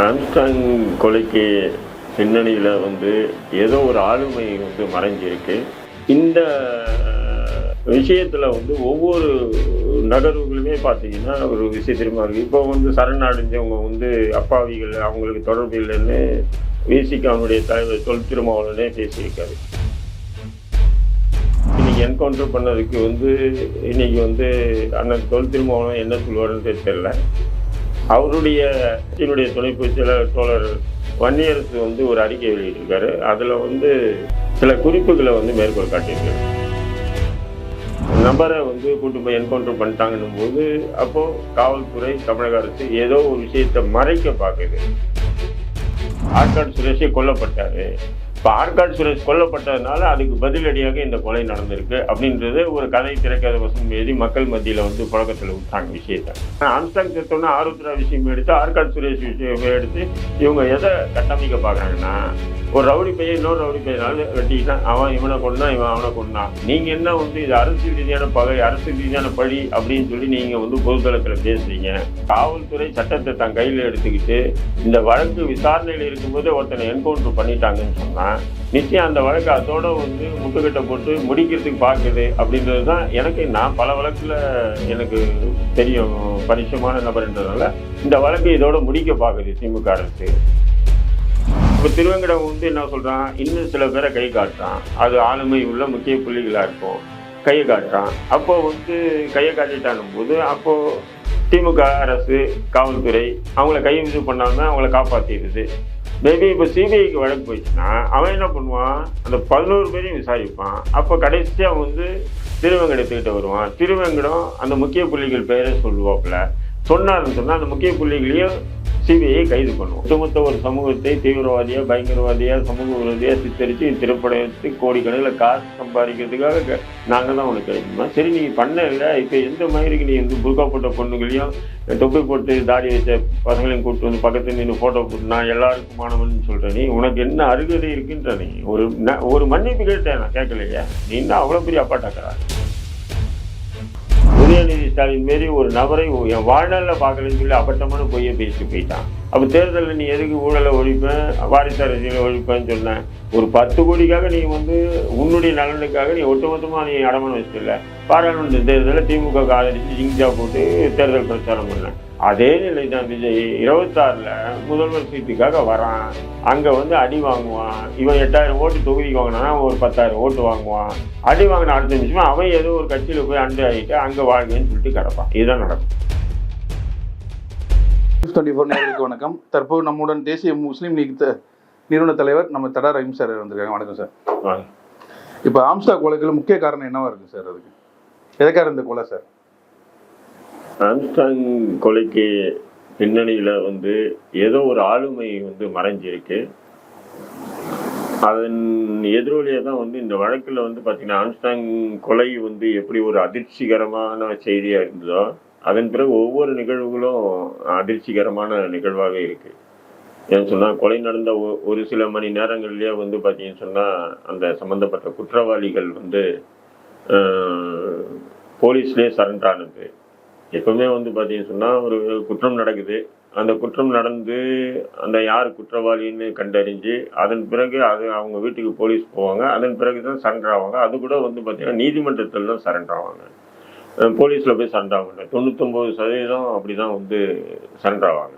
Armstrong கொலைக்கு பின்னணியில் வந்து ஏதோ ஒரு ஆளுமை வந்து மறைஞ்சிருக்கு. இந்த விஷயத்தில் வந்து ஒவ்வொரு நகர்வுகளுமே பார்த்தீங்கன்னா ஒரு விஷயத்திலுமா இருக்குது இப்போ வந்து சரணடைஞ்சவங்க வந்து அப்பாவிகள் அவங்களுக்கு தொடர்பு இல்லைன்னு விசிகாவுடைய தலைவர் தொல் திருமாவளனே பேசியிருக்காரு. இன்னைக்கு என்கவுண்டர் பண்ணதுக்கு வந்து இன்னைக்கு வந்து அண்ணன் தொல் திருமாவளவன் என்ன சொல்லுவாருன்னு தெரியல. அவருடைய என்னுடைய தொலைபேசியில் தோழர் வன்னியரசு வந்து ஒரு அறிக்கை வெளியிட்டிருக்காரு. அதில் வந்து சில குறிப்புகளை வந்து மேற்கோள் காட்டியிருக்காரு. நபரை வந்து கூட்டு போய் என்கவுண்டர் பண்ணிட்டாங்கன்னும் போது அப்போது காவல்துறை தமிழக அரசு ஏதோ ஒரு விஷயத்தை மறைக்க பார்க்குது. ஆற்காடு சுரேஷே கொல்லப்பட்டார். இப்போ ஆர்காட் சுரேஷ் கொல்லப்பட்டதுனால அதுக்கு பதிலடியாக இந்த கொலை நடந்திருக்கு அப்படின்றது ஒரு கதை திரைக்கதை வசனம் எழுதி மக்கள் மத்தியில் வந்து புழக்கத்தில் விட்டாங்க விஷயத்தை. ஆம்ஸ்டாங் செத்தோன்னா ஆருத்ரா விஷயம் எடுத்து ஆர்காட் சுரேஷ் விஷயம் எடுத்து இவங்க எதை கட்டமைக்க பார்க்குறாங்கன்னா ஒரு ரவுடி பையன் இன்னொரு ரவுடி பையனால வெட்டிக்கிட்டான். அவன் இவனை கொண்டான் இவன் அவனை கொண்டான் நீங்கள் என்ன வந்து இது அரசியல் ரீதியான பகை அரசியல் ரீதியான பழி அப்படின்னு சொல்லி நீங்கள் வந்து பொதுத்தளத்தில் பேசுறீங்க. காவல்துறை சட்டத்தை தன் கையில் எடுத்துக்கிட்டு இந்த வழக்கு விசாரணையில் இருக்கும்போதே ஒருத்தனை என்கவுண்டர் பண்ணிட்டாங்கன்னு சொன்னால் நிச்சயம் அந்த வழக்கு அதோட வந்து முட்டுக்கட்டை போட்டு முடிக்கிறதுக்கு பார்க்குது அப்படின்றது தான் எனக்கு நான் பல வழக்கில் எனக்கு தெரியும் பரிச்சயமான நபர்ன்றதுனால இந்த வழக்கு இதோட முடிக்க பார்க்குது திமுக அரசு. இப்போ திருவேங்கடம் வந்து என்ன சொல்கிறான் இன்னும் சில பேரை கை காட்டுறான். அது ஆளுமை உள்ள முக்கிய புள்ளிகளாக இருக்கும். கையை காட்டுறான். அப்போ வந்து கையை காட்டிட்டானும் போது அப்போது திமுக அரசு காவல்துறை அவங்கள கையை இது பண்ணாமல் அவங்கள காப்பாற்றிடுது மேபி இப்போ சிபிஐக்கு வழக்கு போயிடுச்சுன்னா அவன் என்ன பண்ணுவான்? அந்த பதினோரு பேரையும் விசாரிப்பான். அப்போ கடைசியாக வந்து திருவேங்கடத்துக்கிட்ட வருவான். திருவேங்கடம் அந்த முக்கிய புள்ளிகள் பேரை சொல்லுவாப்புல. சொன்னார்னு சொன்னால் அந்த முக்கிய புள்ளிகளையும் சிபிஐ கைது பண்ணுவோம். ஒட்டுமொத்த ஒரு சமூகத்தை தீவிரவாதியா பயங்கரவாதியா சமூக விரோதியா சித்தரித்து திரைப்பட வச்சு கோடிக்கணக்கில் காசு சம்பாதிக்கிறதுக்காக நாங்கள் தான் உனக்கு கிடைக்குமா சரி நீ பண்ண இல்லை இப்போ எந்த மாதிரிக்கு நீ வந்து புர்கா போட்ட பொண்ணுகளையும் தொப்பி போட்டு தாடி வச்ச பசங்களையும் கூப்பிட்டு வந்து பக்கத்தில் நின்று ஃபோட்டோ போட்டு நான் எல்லாருக்கும் மாணவன் சொல்கிறேன் நீ உனக்கு என்ன அருகதை இருக்குன்ற நீ. ஒரு ந- ஒரு மன்னிப்பு கேட்டேன் நான் கேட்கலையா. நீ என்ன அவ்வளோ பெரிய அப்பாட்டாக்கிறா உதயநிதி ஸ்டாலின் மாரி ஒரு நபரை என் வாழ்நாளில் பார்க்கலன்னு சொல்லி அப்பட்டமான பொய்யை பேசிட்டு போயிட்டான். அப்போ தேர்தலில் நீ எதுக்கு ஊழலை ஒழிப்பேன் வாரிசு அரசியலை ஒழிப்பேன்னு சொன்னேன் ஒரு பத்து கோடிக்காக நீ வந்து உன்னுடைய நலனுக்காக நீ ஒட்டுமொத்தமாக நீ அடமானம் வச்சிடல பாராளுமன்ற தேர்தலில் திமுக க்கு ஜிங்ஜா போட்டு தேர்தல் பிரச்சாரம் பண்ணேன் அதே நிலை தான் விஜய். இருபத்தாறில் முதல்வர் சீட்டுக்காக வரான். அங்கே வந்து அடி வாங்குவான். இவன் எட்டாயிரம் ஓட்டு தொகுதிக்கு வாங்கினானா அவன் ஒரு பத்தாயிரம் ஓட்டு வாங்குவான். அடி வாங்கின அடுத்த நிமிஷம் அவன் ஏதோ ஒரு கட்சியில் போய் அண்டு ஆகிட்டு அங்கே வாழ்கன்னு சொல்லிட்டு கிடப்பான். இதுதான் நடக்கும். டுவெண்ட்டி ஃபோர் நேர்களுக்கு வணக்கம். தற்போது நம்முடன் தேசிய முஸ்லீம் லீக் நிறுவன தலைவர் நம்ம தடா ரஹீம் சார் வந்திருக்காங்க. வணக்கம் சார். இப்போ ஆம்ஸ்டா கொலைகள் முக்கிய காரணம் என்னவா இருக்கு சார் அதுக்கு? எதுக்காக இந்த கொலை சார்? ஆம்ஸ்டாங் கொலைக்கு பின்னணியில் வந்து ஏதோ ஒரு ஆளுமை வந்து மறைஞ்சிருக்கு. அதன் எதிரொலியாக தான் வந்து இந்த வழக்கில் வந்து பார்த்திங்கன்னா ஆம்ஸ்டாங் கொலை வந்து எப்படி ஒரு அதிர்ச்சிகரமான செய்தியாக இருந்ததோ அதன் பிறகு ஒவ்வொரு நிகழ்வுகளும் அதிர்ச்சிகரமான நிகழ்வாக இருக்குது ஏன்னு சொன்னால் கொலை நடந்த ஒ- ஒரு சில மணி நேரங்கள்லேயே வந்து பார்த்தீங்கன்னு சொன்னால் அந்த சம்மந்தப்பட்ட குற்றவாளிகள் வந்து போலீஸ்லேயே சரண்டானது எப்பவுமே வந்து பார்த்தீங்கன்னு சொன்னால் ஒரு குற்றம் நடக்குது. அந்த குற்றம் நடந்து அந்த யார் குற்றவாளின்னு கண்டறிஞ்சு அதன் பிறகு அது அவங்க வீட்டுக்கு போலீஸ் போவாங்க. அதன் பிறகு தான் சரண்டர் ஆவாங்க. அது கூட வந்து பார்த்தீங்கன்னா நீதிமன்றத்தில் தான் சரண்டர் ஆவாங்க போலீஸில் போய் சரண்டர் ஆவாங்க. தொண்ணூத்தொம்பது சதவீதம் அப்படி தான் வந்து சரண்டர் ஆவாங்க.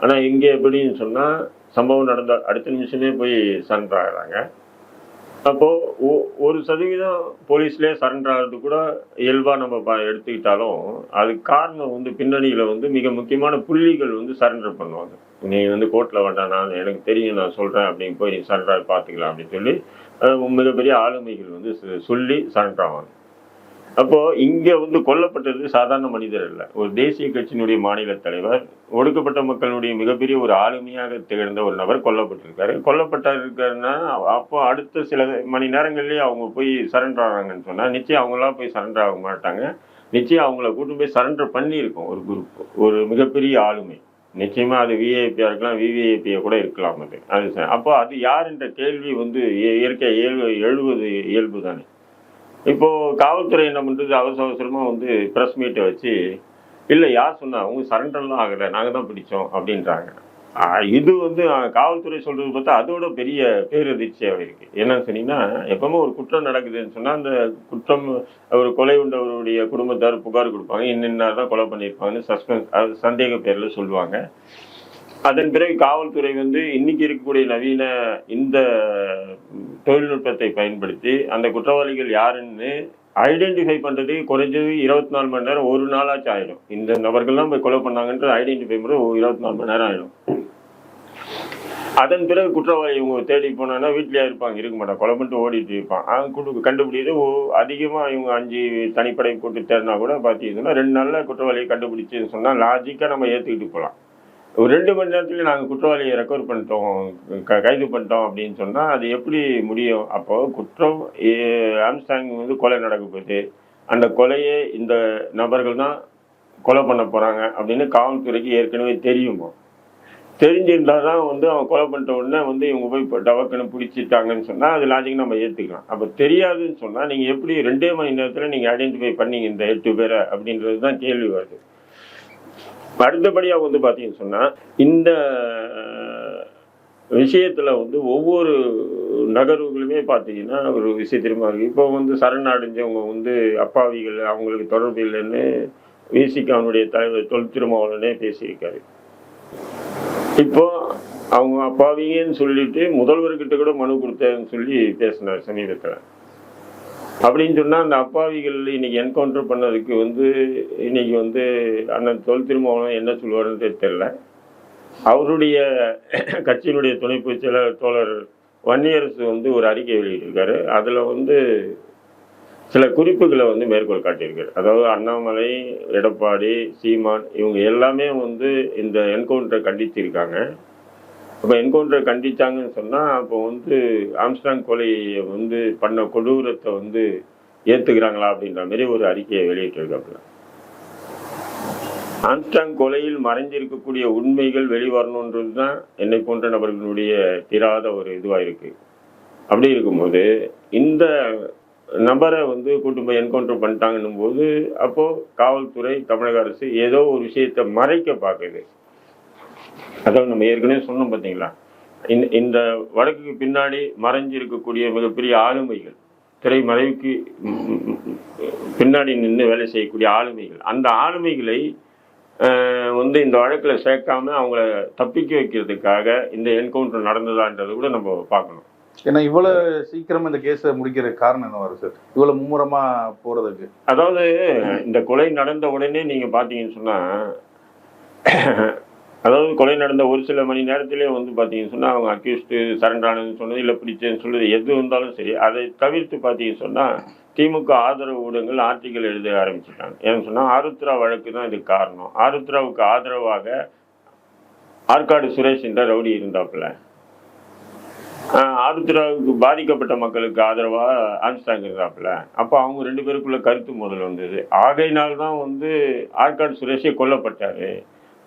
ஆனால் இங்கே எப்படின்னு சொன்னால் சம்பவம் நடந்த அடுத்த நிமிஷமே போய் சரண்டர் ஆகிறாங்க அப்போது ஒரு சதவீதம் போலீஸ்லேயே சரண்டர் ஆகிறது கூட இயல்பாக நம்ம ப எடுத்துக்கிட்டாலும் அதுக்கு காரணம் வந்து பின்னணியில் வந்து மிக முக்கியமான புள்ளிகள் வந்து சரண்டர் பண்ணுவாங்க. நீ வந்து கோர்ட்டில் வேண்டாம் நான் எனக்கு தெரியும் நான் சொல்கிறேன் அப்படின்னு போய் சரண்டர் பார்த்துக்கலாம் அப்படின்னு சொல்லி மிகப்பெரிய ஆளுமைகள் வந்து சொல்லி சரண்டர் ஆவாங்க. அப்போது இங்கே வந்து கொல்லப்பட்டது சாதாரண மனிதர் இல்லை ஒரு தேசிய கட்சியினுடைய மாநில தலைவர் ஒடுக்கப்பட்ட மக்களுடைய மிகப்பெரிய ஒரு ஆளுமையாக திகழ்ந்த ஒரு நபர் கொல்லப்பட்டிருக்காரு. கொல்லப்பட்டிருக்காருன்னா அப்போ அடுத்த சில மணி நேரங்கள்லேயே அவங்க போய் சரண்டர் ஆகிறாங்கன்னு சொன்னால் நிச்சயம் அவங்களாம் போய் சரண்டர் ஆக மாட்டாங்க. நிச்சயம் அவங்கள கூட்டு போய் சரண்டர் பண்ணியிருக்கோம் ஒரு குரூப் ஒரு மிகப்பெரிய ஆளுமை. நிச்சயமா அது விஐபியா இருக்கலாம் விவிஐபியா கூட இருக்கலாம் அது. அது அப்போ அது யார் என்ற கேள்வி வந்து இயற்கை இயல்பு எழுவது இயல்பு தானே இப்போ காவல்துறை என்ன பண்ணுறது அவசர அவசரமாக வந்து ப்ரெஸ் மீட்டை வச்சு இல்லை யார் சொன்னா? அவங்க சரண்டர்லாம் ஆகலை. நாங்கள் தான் பிடிச்சோம். அப்படின்றாங்க. இது வந்து காவல்துறை சொல்கிறது பார்த்தா அதோட பெரிய பேரதிர்ச்சியாக இருக்குது என்னன்னு சொன்னீங்கன்னா எப்பவுமே ஒரு குற்றம் நடக்குதுன்னு சொன்னால் அந்த குற்றம் ஒரு கொலை உண்டவருடைய குடும்பத்தார் புகார் கொடுப்பாங்க. இன்னின்னா தான் கொலை பண்ணியிருப்பாங்கன்னு சஸ்பென்ஸ் அது சந்தேக பேரில் சொல்லுவாங்க. அதன் பிறகு காவல்துறை வந்து இன்னைக்கு இருக்கக்கூடிய நவீன இந்த தொழில்நுட்பத்தை பயன்படுத்தி அந்த குற்றவாளிகள் யாருன்னு ஐடென்டிஃபை பண்றது குறைஞ்சது இருபத்தி நாலு மணி நேரம் ஒரு நாளாச்சும் ஆயிடும். இந்த நபர்கள்லாம் போய் கொலை பண்ணாங்கன்ற ஐடென்டிஃபை பண்ணுறது இருபத்தி நாலு மணி நேரம் ஆயிடும். அதன் பிறகு குற்றவாளி இவங்க தேடி போனாங்கன்னா வீட்லயே இருப்பாங்க இருக்க மாட்டாங்க கொலை பண்ணிட்டு ஓடிட்டு இருப்பான் அவன் குடு கண்டுபிடிக்கிறது ஓ அதிகமாக இவங்க அஞ்சு தனிப்படை கூட்டு தேடினா கூட பார்த்தீங்கன்னா ரெண்டு நாளில் குற்றவாளியை கண்டுபிடிச்சுன்னு சொன்னால் லாஜிக்காக நம்ம ஏற்றுக்கிட்டு போகலாம். ஒரு ரெண்டு மணி நேரத்துலேயே நாங்கள் குற்றவாளியை ரெக்கவர் பண்ணிட்டோம். க- கைது பண்ணிட்டோம் அப்படின்னு சொன்னால் அது எப்படி முடியும்? அப்போ குற்றம் ஏ- ஆம்ஸ்டாங் வந்து கொலை நடக்க போகுது. அந்த கொலையை இந்த நபர்கள் தான் கொலை பண்ண போகிறாங்க அப்படின்னு காவல்துறைக்கு ஏற்கனவே தெரியுமா? தெரிஞ்சிருந்தா தான் வந்து அவன் கொலை பண்ணிட்ட உடனே வந்து இவங்க போய் இப்போ டவக்குன்னு பிடிச்சிட்டாங்கன்னு சொன்னால் அது லாஜிக் நம்ம ஏற்றுக்கலாம் அப்போ தெரியாதுன்னு சொன்னால் நீங்கள் எப்படி ரெண்டே மணி நேரத்தில் நீங்கள் ஐடென்டிஃபை பண்ணீங்க இந்த எட்டு பேரை அப்படின்றது தான் கேள்வி வருது. அடுத்தபடியாக வந்து பார்த்தீங்கன்னு சொன்னால் இந்த விஷயத்தில் வந்து ஒவ்வொரு நகர்வுகளுமே பார்த்தீங்கன்னா ஒரு விசித்திரமாக இருக்குது இப்போ வந்து சரணடைஞ்சவங்க வந்து அப்பாவிகள் அவங்களுக்கு தொடர்பு இல்லைன்னு விசிகாவுடைய தலைவர் தொல் திருமாவளனே பேசியிருக்காரு. இப்போ அவங்க அப்பாவிங்கன்னு சொல்லிட்டு முதல்வர்கிட்ட கூட மனு கொடுத்தேன்னு சொல்லி பேசினார் சமீபத்தில். அப்படின்னு சொன்னால் அந்த அப்பாவிகள் இன்னைக்கு என்கவுண்டர் பண்ணதுக்கு வந்து இன்னைக்கு வந்து அண்ணன் தொல் திருமணம் என்ன சொல்லுவாருன்னு தெரில அவருடைய கட்சியினுடைய துணை பொதுச் தோழர் வன்னியரசு வந்து ஒரு அறிக்கை வெளியிட்டிருக்காரு. அதில் வந்து சில குறிப்புகளை வந்து மேற்கோள் காட்டியிருக்காரு. அதாவது அண்ணாமலை எடப்பாடி சீமான் இவங்க எல்லாமே வந்து இந்த என்கவுண்டரை கண்டிச்சிருக்காங்க அப்போ என்கவுண்டரை கண்டிச்சாங்கன்னு சொன்னால் அப்போ வந்து ஆம்ஸ்டாங் கொலையை வந்து பண்ண கொடூரத்தை வந்து ஏற்றுக்கிறாங்களா அப்படின்ற மாதிரி ஒரு அறிக்கையை வெளியிட்டிருக்காப்புல. ஆம்ஸ்டாங் கொலையில் மறைஞ்சிருக்கக்கூடிய உண்மைகள் வெளிவரணுன்றது தான் என்னை போன்ற நபர்களுடைய தீராத ஒரு இதுவாக இருக்குது அப்படி இருக்கும்போது இந்த நபரை வந்து கூட்டு போய் என்கவுண்டர் பண்ணிட்டாங்கன்னும் போது அப்போது காவல்துறை தமிழக அரசு ஏதோ ஒரு விஷயத்தை மறைக்க பார்க்குது. அதாவது நம்ம ஏற்கனவே சொன்னோம் பார்த்தீங்களா? இந்த இந்த வழக்குக்கு பின்னாடி மறைஞ்சு இருக்கக்கூடிய மிகப்பெரிய ஆளுமைகள் திரைமறைவுக்கு ம், ம், ம், பின்னாடி நின்று வேலை செய்யக்கூடிய ஆளுமைகள் அந்த ஆளுமைகளை வந்து இந்த வழக்கில் சேர்க்காம அவங்கள தப்பிக்க வைக்கிறதுக்காக இந்த என்கவுண்டர் நடந்ததான்றது கூட நம்ம பார்க்கணும். ஏன்னா இவ்வளவு சீக்கிரம் இந்த கேஸை முடிக்கிற காரணம் என்னவா இருக்கு சார்? இவ்வளவு மும்முரமா போறதுக்கு. அதாவது இந்த கொலை நடந்த உடனே நீங்க பாத்தீங்கன்னு சொன்னா அதாவது கொலை நடந்த ஒரு சில மணி நேரத்திலே வந்து பார்த்தீங்கன்னு சொன்னால் அவங்க அக்யூஸ்டு சரண்டானதுன்னு சொன்னது இல்லை பிடிச்சேன்னு சொல்லுது எது இருந்தாலும் சரி அதை தவிர்த்து பார்த்தீங்கன்னு சொன்னால் திமுக ஆதரவு ஊடகங்கள் ஆர்டிக்கல் எழுத ஆரம்பிச்சிட்டாங்க. ஏன்னு சொன்னால் ஆருத்ரா வழக்கு தான் இதுக்கு காரணம். ஆருத்ராவுக்கு ஆதரவாக ஆற்காடு சுரேஷ் என்ற ரவுடி இருந்தாப்புல. ஆருத்ராவுக்கு பாதிக்கப்பட்ட மக்களுக்கு ஆதரவாக ஆம்ஸ்டாங் இருந்தாப்புல. அப்போ அவங்க ரெண்டு பேருக்குள்ள கருத்து முதல் வந்தது. ஆகையினால் தான் வந்து ஆற்காடு சுரேஷே கொல்லப்பட்டார்.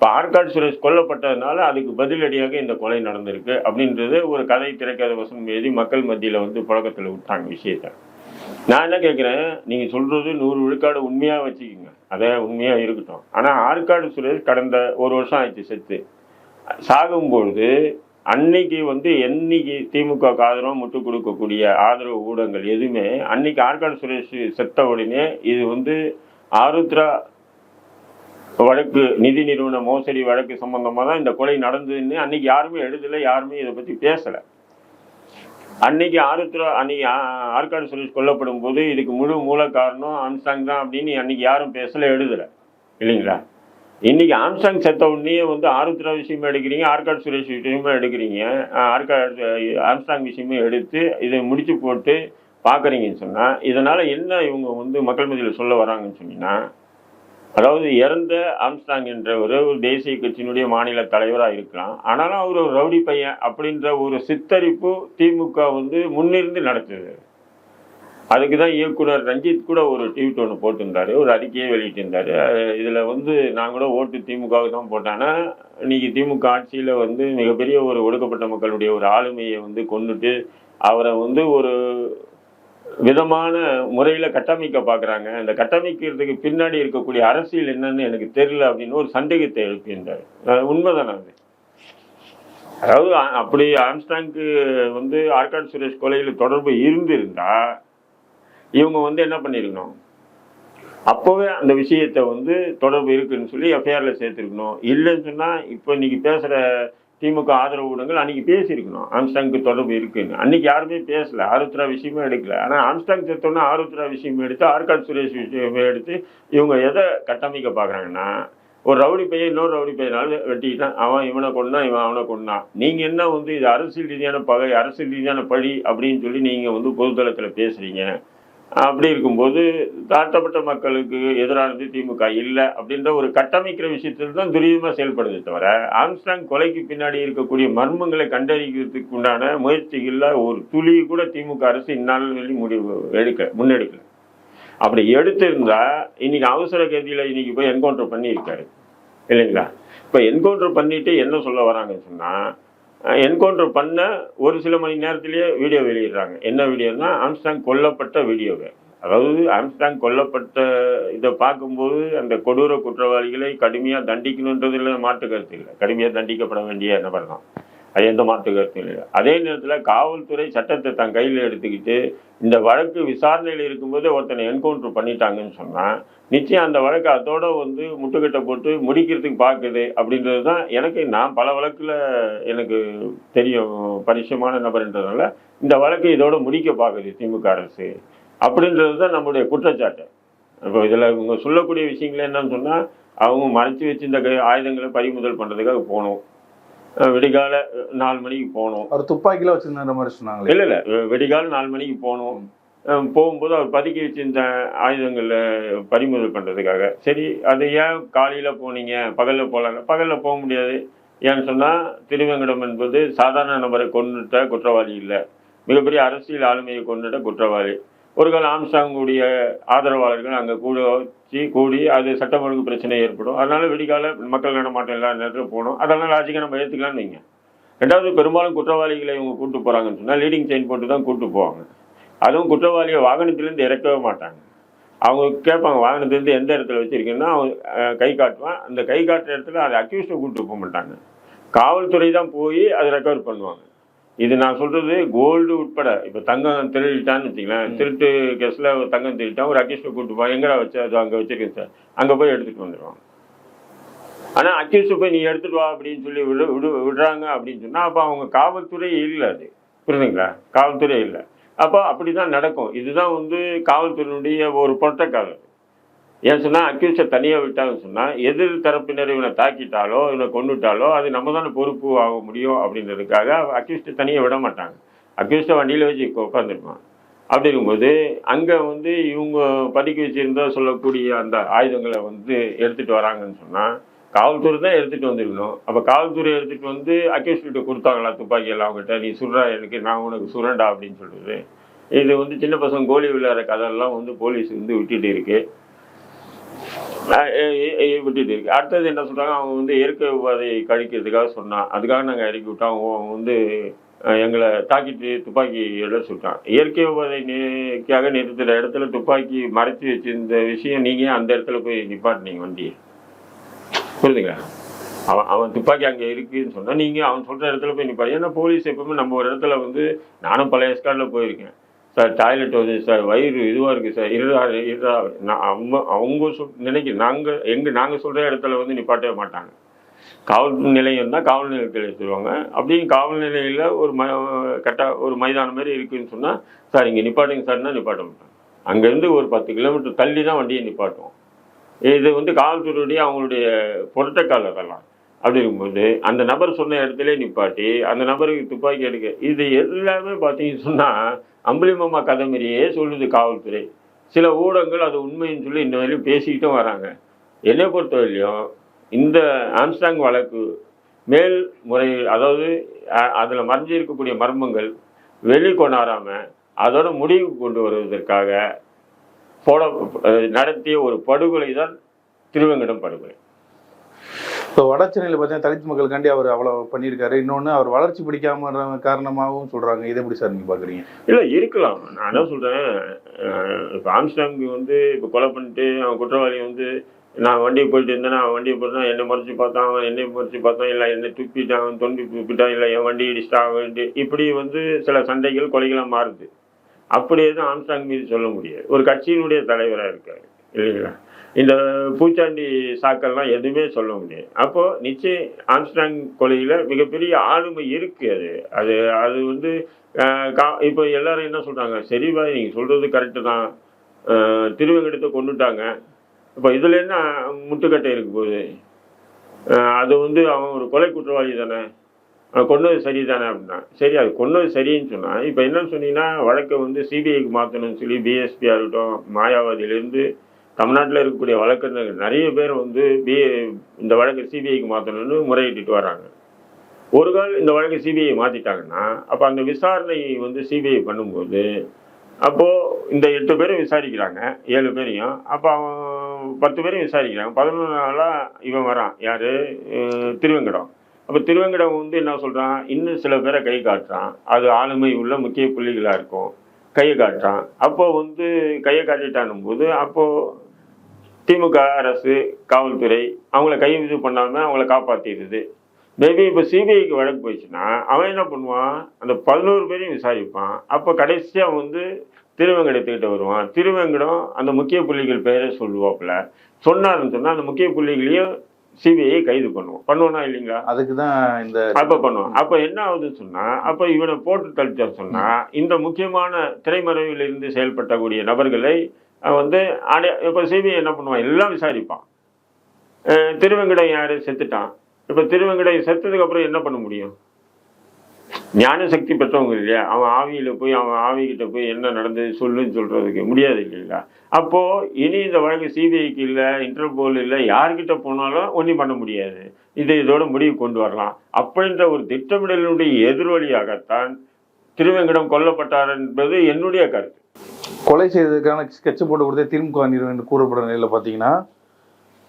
இப்போ ஆற்காடு சுரேஷ் கொல்லப்பட்டதுனால அதுக்கு பதிலடியாக இந்த கொலை நடந்திருக்கு அப்படின்றது ஒரு கதை திரைக்கதை வசனம் எழுதி மக்கள் மத்தியில் வந்து புழக்கத்தில் விட்டாங்க விஷயத்த. நான் என்ன கேட்குறேன் நீங்கள் சொல்கிறது நூறு விழுக்காடு உண்மையாக வச்சுக்கோங்க. அதே உண்மையாக இருக்கட்டும். ஆனால் ஆற்காடு சுரேஷ் கடந்த ஒரு வருஷம் ஆயிடுச்சு செத்து. சாகும்பொழுது அன்னைக்கு வந்து என்னைக்கு திமுக ஆதரவு முட்டு கொடுக்கக்கூடிய ஆதரவு ஊடகங்கள் எதுவுமே அன்னைக்கு ஆற்காடு சுரேஷ் செத்த உடனே இது வந்து ஆருத்ரா வழக்கு நிதி நிறுவன மோசடி வழக்கு சம்பந்தமாக தான் இந்த கொலை நடந்ததுன்னு அன்னைக்கு யாருமே எழுதலை யாருமே இதை பற்றி பேசலை. அன்னைக்கு ஆருத்ரா அன்னைக்கு ஆற்காடு சுரேஷ் கொல்லப்படும் போது இதுக்கு முழு மூல காரணம் ஆம்சாங் தான் அப்படின்னு அன்னைக்கு யாரும் பேசலை எழுதலை. இல்லைங்களா? இன்னைக்கு ஆம்சாங் செத்த உடனே வந்து ஆருத்ரா விஷயமா எடுக்கிறீங்க ஆற்காடு சுரேஷ் விஷயமா எடுக்கிறீங்க. ஆற்காடு ஆம்ஸ்டாங் விஷயமா எடுத்து இதை முடிச்சு போட்டு பார்க்குறீங்கன்னு சொன்னால் இதனால் என்ன இவங்க வந்து மக்கள் மத்தியில் சொல்ல வராங்கன்னு சொன்னீங்கன்னா அதாவது இறந்த ஆம்ஸ்டாங் என்ற ஒரு ஒரு தேசிய கட்சியினுடைய மாநில தலைவராக இருக்கலாம். ஆனாலும் அவர் ஒரு ரவுடி பையன் அப்படின்ற ஒரு சித்தரிப்பு திமுக வந்து முன்னிருந்து நடத்துது. அதுக்கு தான் இயக்குனர் ரஞ்சித் கூட ஒரு ட்வீட் ஒன்று போட்டிருந்தாரு. ஒரு அறிக்கையை வெளியிட்டிருந்தாரு. இதில் வந்து நான் கூட ஓட்டு திமுகவுக்கு தான் போட்டேன்னா இன்னைக்கு திமுக ஆட்சியில் வந்து மிகப்பெரிய ஒரு ஒடுக்கப்பட்ட மக்களுடைய ஒரு ஆளுமையை வந்து கொண்டுட்டு அவரை வந்து ஒரு விதமான முறையில் கட்டமைக்க பார்க்குறாங்க அந்த கட்டமைக்கிறதுக்கு பின்னாடி இருக்கக்கூடிய அரசியல் என்னன்னு எனக்கு தெரியல அப்படின்னு ஒரு சந்தேகத்தை எழுப்பியிருந்தார். உண்மைதானே அது? அதாவது அப்படி ஆம்ஸ்டாங்க்கு வந்து ஆர்காட் சுரேஷ் கொலையில் தொடர்பு இருந்திருந்தா இவங்க வந்து என்ன பண்ணியிருக்கணும் அப்போவே அந்த விஷயத்தை வந்து தொடர்பு இருக்குன்னு சொல்லி எஃப்ஐஆரில் சேர்த்துருக்கணும். இல்லைன்னு சொன்னால் இப்போ இன்றைக்கி பேசுகிற திமுக ஆதரவு ஊடகங்கள் அன்றைக்கி பேசியிருக்கணும். ஆம்ஸ்டாங்க்கு தொடர்பு இருக்குன்னு. அன்றைக்கி யாருமே பேசலை. ஆருத்ரா விஷயமே எடுக்கல. ஆனால் ஆம்ஸ்டாங் செத்தோன்னா ஆருத்ரா விஷயம் எடுத்து ஆர்காட் சுரேஷ் விஷயமே எடுத்து இவங்க எதை கட்டமைக்க பார்க்குறாங்கன்னா ஒரு ரவுடி பையன் இன்னொரு ரவுடி பையனால வெட்டிக்கிட்டான். அவன் இவனை கொண்டான் இவன் அவனை கொண்டான் நீங்கள் என்ன வந்து இது அரசியல் ரீதியான பகை அரசியல் ரீதியான பழி அப்படின்னு சொல்லி நீங்கள் வந்து பொதுத்தளத்தில் பேசுகிறீங்க அப்படி இருக்கும்போது தாழ்த்தப்பட்ட மக்களுக்கு எதிரானது திமுக இல்லை அப்படின்ற ஒரு கட்டமைக்கிற விஷயத்தில் தான் துரிதமாக செயல்படுது தவிர ஆம்ஸ்டாங் கொலைக்கு பின்னாடி இருக்கக்கூடிய மர்மங்களை கண்டறிக்கிறதுக்கு உண்டான முயற்சிகளில் ஒரு துளி கூட திமுக அரசு இந்நாள் வரை முடிவு எடுக்க முன்னெடுக்கல. அப்படி எடுத்திருந்தா இன்னைக்கு அவசர கதியில் இன்னைக்கு போய் என்கவுண்டர் பண்ணியிருக்காரு. இல்லைங்களா? இப்போ என்கவுண்டர் பண்ணிட்டு என்ன சொல்ல வராங்கன்னு சொன்னால் என்கவுண்டர் பண்ண ஒரு சில மணி நேரத்திலேயே வீடியோ வெளியிடுறாங்க. என்ன வீடியோனா ஆம்ஸ்டாங் கொல்லப்பட்ட வீடியோவை அதாவது ஆம்ஸ்டாங் கொல்லப்பட்ட இதை பார்க்கும்போது அந்த கொடூர குற்றவாளிகளை கடுமையாக தண்டிக்கணுன்றதுல மாற்று கருத்து இல்லை. கடுமையாக தண்டிக்கப்பட வேண்டிய நபர் தான். அது எந்த மாற்று கருத்தும் இல்லை. அதே நேரத்தில் காவல்துறை சட்டத்தை தன் கையில் எடுத்துக்கிட்டு இந்த வழக்கு விசாரணையில் இருக்கும்போது ஒருத்தனை என்கவுண்டர் பண்ணிட்டாங்கன்னு சொன்னால் நிச்சயம் அந்த வழக்கு அதோட வந்து முட்டுக்கட்டை போட்டு முடிக்கிறதுக்கு பார்க்குது அப்படின்றது தான் எனக்கு நான் பல வழக்கில் எனக்கு தெரியும் பரிச்சயமான நபர்ன்றதுனால இந்த வழக்கு இதோட முடிக்க பார்க்குது திமுக அரசு அப்படின்றது தான் நம்முடைய குற்றச்சாட்டு. இப்போ இதில் இவங்க சொல்லக்கூடிய விஷயங்கள் என்னன்னு சொன்னால் அவங்க மறைச்சி வச்சிருந்த க- ஆயுதங்களை பறிமுதல் பண்ணுறதுக்காக போகணும். விடிகால நாலு மணிக்கு போகணும். அவர் துப்பாக்கிலாம் வச்சிருந்த மாதிரி சொன்னாங்களே. இல்லை இல்லை விடிகால நாலு மணிக்கு போகணும். போகும்போது அவர் பதுக்கி வச்சிருந்த ஆயுதங்களை பறிமுதல் பண்ணுறதுக்காக சரி அது ஏன் காலையில் போனீங்க? பகலில் போகலாங்க பகலில் போக முடியாது. ஏன்னு சொன்னால் திருவேங்கடம் என்பது சாதாரண நபரை கொண்டுட்ட குற்றவாளி இல்லை. மிகப்பெரிய அரசியல் ஆளுமையை கொண்டுட்ட குற்றவாளி. ஒரு கால ஆம்சாங்குடைய ஆதரவாளர்கள் அங்கே கூட வச்சு கூடி அது சட்டம் ஒழுங்கு பிரச்சனை ஏற்படும். அதனால் விடிகால மக்கள் நடமாட்டம் இல்லாத நேரத்தில் போகணும். அதெல்லாம் லாஜிக்காக நம்ம ஏற்றுக்கலாம்னு வைங்க. ரெண்டாவது பெரும்பாலும் குற்றவாளிகளை இவங்க கூப்பிட்டு போகிறாங்கன்னு சொன்னால் லீடிங் செயின் போட்டு தான் கூப்பிட்டு போவாங்க. அதுவும் குற்றவாளியை வாகனத்திலேருந்து இறக்கவே மாட்டாங்க. அவங்க கேட்பாங்க வாகனத்துலேருந்து எந்த இடத்துல வச்சுருக்கீங்கன்னா அவங்க கை காட்டுவான். அந்த கை காட்டுற இடத்துல அதை அக்யூஸ்டை கூட்டு போக மாட்டாங்க. காவல்துறை தான் போய் அதை ரெக்கவர் பண்ணுவாங்க. இது நான் சொல்றது கோல்டு உட்பட. இப்போ தங்கம் திருடிட்டான்னு வச்சுங்களேன் திருட்டு கேஸில் தங்கம் திருடிட்டான் ஒரு அக்யூஸ்டை கூட்டு போவான். எங்கடா வச்சு அது அங்கே வச்சிருக்கேன் சார். அங்கே போய் எடுத்துகிட்டு வந்துடுவாங்க ஆனால் அக்யூஸ்ட் போய் நீ எடுத்துட்டு வா அப்படின்னு சொல்லி விடு விடு விடுறாங்க அப்படின்னு சொன்னால் அப்போ அவங்க காவல்துறை இல்லை அது. புரியுதுங்களா காவல்துறை இல்லை. அப்போ அப்படி தான் நடக்கும். இதுதான் வந்து காவல்துறையினுடைய ஒரு புரோட்டோக்கால் ஏன் சொன்னால் அக்யூஸை தனியாக விட்டாங்கன்னு சொன்னால் எதிர் தரப்பினர் இவனை தாக்கிட்டாலோ இவனை கொண்டுட்டாலோ அது நம்ம தானே பொறுப்பு ஆக முடியும் அப்படின்றதுக்காக அக்யூஸ்டை தனியாக விட மாட்டாங்க. அக்யூஸ்டை வண்டியில் வச்சு உட்காந்துருப்பான் அப்படி இருக்கும்போது அங்கே வந்து இவங்க பதுக்கி வச்சுருந்தா சொல்லக்கூடிய அந்த ஆயுதங்களை வந்து எடுத்துகிட்டு வராங்கன்னு சொன்னால் காவல்துறை தான் எடுத்துகிட்டு வந்திருக்கணும். அப்போ காவல்துறை எடுத்துகிட்டு வந்து அக்யூஸ்டிட்ட கொடுத்தாங்களா துப்பாக்கியெல்லாம் அவங்ககிட்ட? நீ சுடுறா எனக்கு நான் உனக்கு சுரண்டா அப்படின்னு சொல்கிறது இது வந்து சின்ன பசங்க கோலி விளையாடுற கதையெல்லாம் வந்து போலீஸ் வந்து விட்டுட்டு இருக்கு. விட்டுட்டு இருக்கு. அடுத்தது என்ன சொல்கிறாங்க அவங்க வந்து இயற்கை உபாதையை கழிக்கிறதுக்காக சொன்னான். அதுக்காக நாங்கள் இறக்கி விட்டோம். அவங்க வந்து எங்களை தாக்கிட்டு துப்பாக்கி எட சொல்லிட்டான். இயற்கை உபாதைக்காக நிறுத்துகிற இடத்துல துப்பாக்கி மறைச்சி வச்சிருந்த விஷயம் நீங்கள் அந்த இடத்துல போய் நிப்பாட்டினீங்க வண்டியை? புரியுதுங்களா? அவன் அவன் துப்பாக்கி அங்கே இருக்குன்னு சொன்னால் நீங்கள் அவன் சொல்கிற இடத்துல போய் நிப்பாடி ஏன்னா போலீஸ் எப்பவுமே நம்ம ஒரு இடத்துல வந்து நானும் பல எஸ்கார்டில் போயிருக்கேன். சார் டாய்லெட் வந்து சார் வயிறு இதுவாக இருக்குது சார் இருடா இருடா. நான் அவங்க அவங்க சொல் நினைக்க நாங்கள் எங்கள் நாங்கள் சொல்கிற இடத்துல வந்து நிப்பாட்டவே மாட்டாங்க. காவல் நிலையம் தான் காவல் நிலையத்தில் எடுத்துருவாங்க அப்படியும் காவல் நிலையில் ஒரு ம கட்டா ஒரு மைதானம் மாதிரி இருக்குன்னு சொன்னால் சார் இங்கே நிப்பாட்டுங்க சார்னா நிப்பாட்ட மாட்டாங்க. அங்கேருந்து ஒரு பத்து கிலோமீட்டர் தள்ளி தான் வண்டியை நிப்பாட்டுவோம். இது வந்து காவல்துறையுடைய அவங்களுடைய புரோட்டோக்கால் அதெல்லாம். அப்படி இருக்கும்போது அந்த நபர் சொன்ன இடத்துல நிப்பாட்டி அந்த நபருக்கு துப்பாக்கி எடுக்க இது எல்லாமே பார்த்தீங்கன்னு சொன்னால் அம்புலிமாமா கதை மாதிரியே சொல்லுது காவல்துறை. சில ஊடகங்கள் அது உண்மைன்னு சொல்லி இன்ன வரையும் பேசிக்கிட்டும் வராங்க. என்னை பொறுத்தவரையிலையும் இந்த ஆம்ஸ்டாங் வழக்கு மேல் முறை அதாவது அதில் மறைஞ்சு இருக்கக்கூடிய மர்மங்கள் வெளிக்கொணராம அதோட முடிவுக்கு கொண்டு வருவதற்காக போட நடத்திய ஒரு படுகொலை தான் திருவேங்கடம் படுகொலை. இப்போ வட சென்னையில் பார்த்தீங்கன்னா தலித் மக்களுக்காண்டி அவர் அவ்வளோ பண்ணியிருக்காரு. இன்னொன்று அவர் வளர்ச்சி பிடிக்காம காரணமாகவும் சொல்றாங்க. இதை எப்படி சார் நீங்க பாக்குறீங்க இல்லை இருக்கலாம். நான் என்ன சொல்கிறேன் இப்போ ஆம்ஸ்டாங்கு வந்து இப்போ கொலை பண்ணிட்டு அவன் குற்றவாளி வந்து நான் வண்டியை போயிட்டு இருந்தேன் அவன் வண்டியை போட்டான் என்னை மறைச்சு பார்த்தான். அவன் என்னை மறைச்சு பார்த்தான். இல்லை என்னை துப்பிட்டான் தொண்டி துப்பிட்டான். இல்லை என் வண்டி இடிச்சிட்டான். இப்படி வந்து சில சண்டைகள் கொலைகளாக மாறுது. அப்படி எதுவும் ஆம்ஸ்டாங் மீது சொல்ல முடியாது. ஒரு கட்சியினுடைய தலைவராக இருக்கார் இல்லைங்களா? இந்த பூச்சாண்டி சாக்கள்லாம் எதுவுமே சொல்ல முடியாது. அப்போது நிச்சயம் ஆம்ஸ்டாங் கொலையில் மிகப்பெரிய ஆளுமை இருக்குது அது. அது அது வந்து கா- இப்போ எல்லாரும் என்ன சொல்கிறாங்க சரிவா நீங்கள் சொல்கிறது கரெக்டு தான். திருவங்கடத்தை கொண்டுட்டாங்க. இப்போ இதில் என்ன முட்டுக்கட்டை இருக்கு போகுது? அது வந்து அவன் ஒரு கொலை குற்றவாளி தானே? அவன் சரிதானே அப்படின்னா. சரி அது கொன்னது சரின்னு சொன்னால் இப்போ என்னன்னு சொன்னீங்கன்னா வழக்கை வந்து சிபிஐக்கு மாற்றணும்னு சொல்லி பிஎஸ்பி ஆகட்டும் மாயாவதியிலேருந்து தமிழ்நாட்டில் இருக்கக்கூடிய வழக்கறிஞர்கள் நிறைய பேர் வந்து பி இந்த வழக்கை சிபிஐக்கு மாற்றணும்னு முறையிட்டு வராங்க. ஒரு கால் இந்த வழக்கை சிபிஐ மாற்றிட்டாங்கன்னா அப்போ அந்த விசாரணை வந்து சிபிஐ பண்ணும்போது அப்போது இந்த எட்டு பேரும் விசாரிக்கிறாங்க ஏழு பேரையும். அப்போ அவன் பத்து பேரையும் விசாரிக்கிறாங்க. பதினொன்று நாளாக இவன் வரான். யார்? திருவெங்கடம். அப்போ திருவெங்கடம் வந்து என்ன சொல்கிறான் இன்னும் சில பேரை கை காட்டுறான். அது ஆளுமை உள்ள முக்கிய புள்ளிகளாக இருக்கும். கையை காட்டுறான். அப்போ வந்து கையை காட்டிட்டானும் போது அப்போது திமுக அரசு காவல்துறை அவங்கள கை இது பண்ணாமல் அவங்கள காப்பாற்றிடுது மேபி இப்போ சிபிஐக்கு வழக்கு போயிடுச்சுன்னா அவன் என்ன பண்ணுவான்? அந்த பதினோரு பேரையும் விசாரிப்பான். அப்போ கடைசியாக வந்து திருவேங்கடத்துக்கிட்ட வருவான். திருவெங்கடம் அந்த முக்கிய புள்ளிகள் பேரை சொல்லுவாப்புல. சொன்னார்னு சொன்னால் அந்த முக்கிய புள்ளிகளையும் சிபிஐ கைது பண்ணுவோம். பண்ணுவோனா இல்லைங்களா? அதுக்கு தான் இந்த அப்ப பண்ணுவோம். அப்ப என்ன ஆகுதுன்னு சொன்னா அப்ப இவனை போட்டு தள்ளிட்டா சொன்னா இந்த முக்கியமான திரைமறைவில் இருந்து செயல்பட்டக்கூடிய நபர்களை வந்து அடை இப்ப சிபிஐ என்ன பண்ணுவான்? எல்லாம் விசாரிப்பான். அஹ் திருவெங்கடம் யாரு செத்துட்டான்? இப்ப திருவெங்கடம் செத்ததுக்கு அப்புறம் என்ன பண்ண முடியும்? ஞான சக்தி பெற்றவங்க இல்லையா? அவன் ஆவியில போய் அவன் ஆவிகிட்ட போய் என்ன நடந்தது சொல்லுன்னு சொல்றதுக்கு முடியாது இல்லைங்களா? அப்போது இனி இந்த வழக்கு சிபிஐக்கு இல்லை இன்டர்போல் இல்லை யார்கிட்ட போனாலும் ஒன்றும் பண்ண முடியாது. இதை இதோட முடிவு கொண்டு வரலாம். அப்படின்ற ஒரு திட்டமிடலினுடைய எதிர்வழியாகத்தான் திருவெங்கடம் கொல்லப்பட்டார் என்பது என்னுடைய கருத்து. கொலை செய்ததுக்கான ஸ்கெட்ச் போட்டு கொடுத்தே திமுக நிறுவனம் என்று கூறப்படுற நிலையில் பார்த்தீங்கன்னா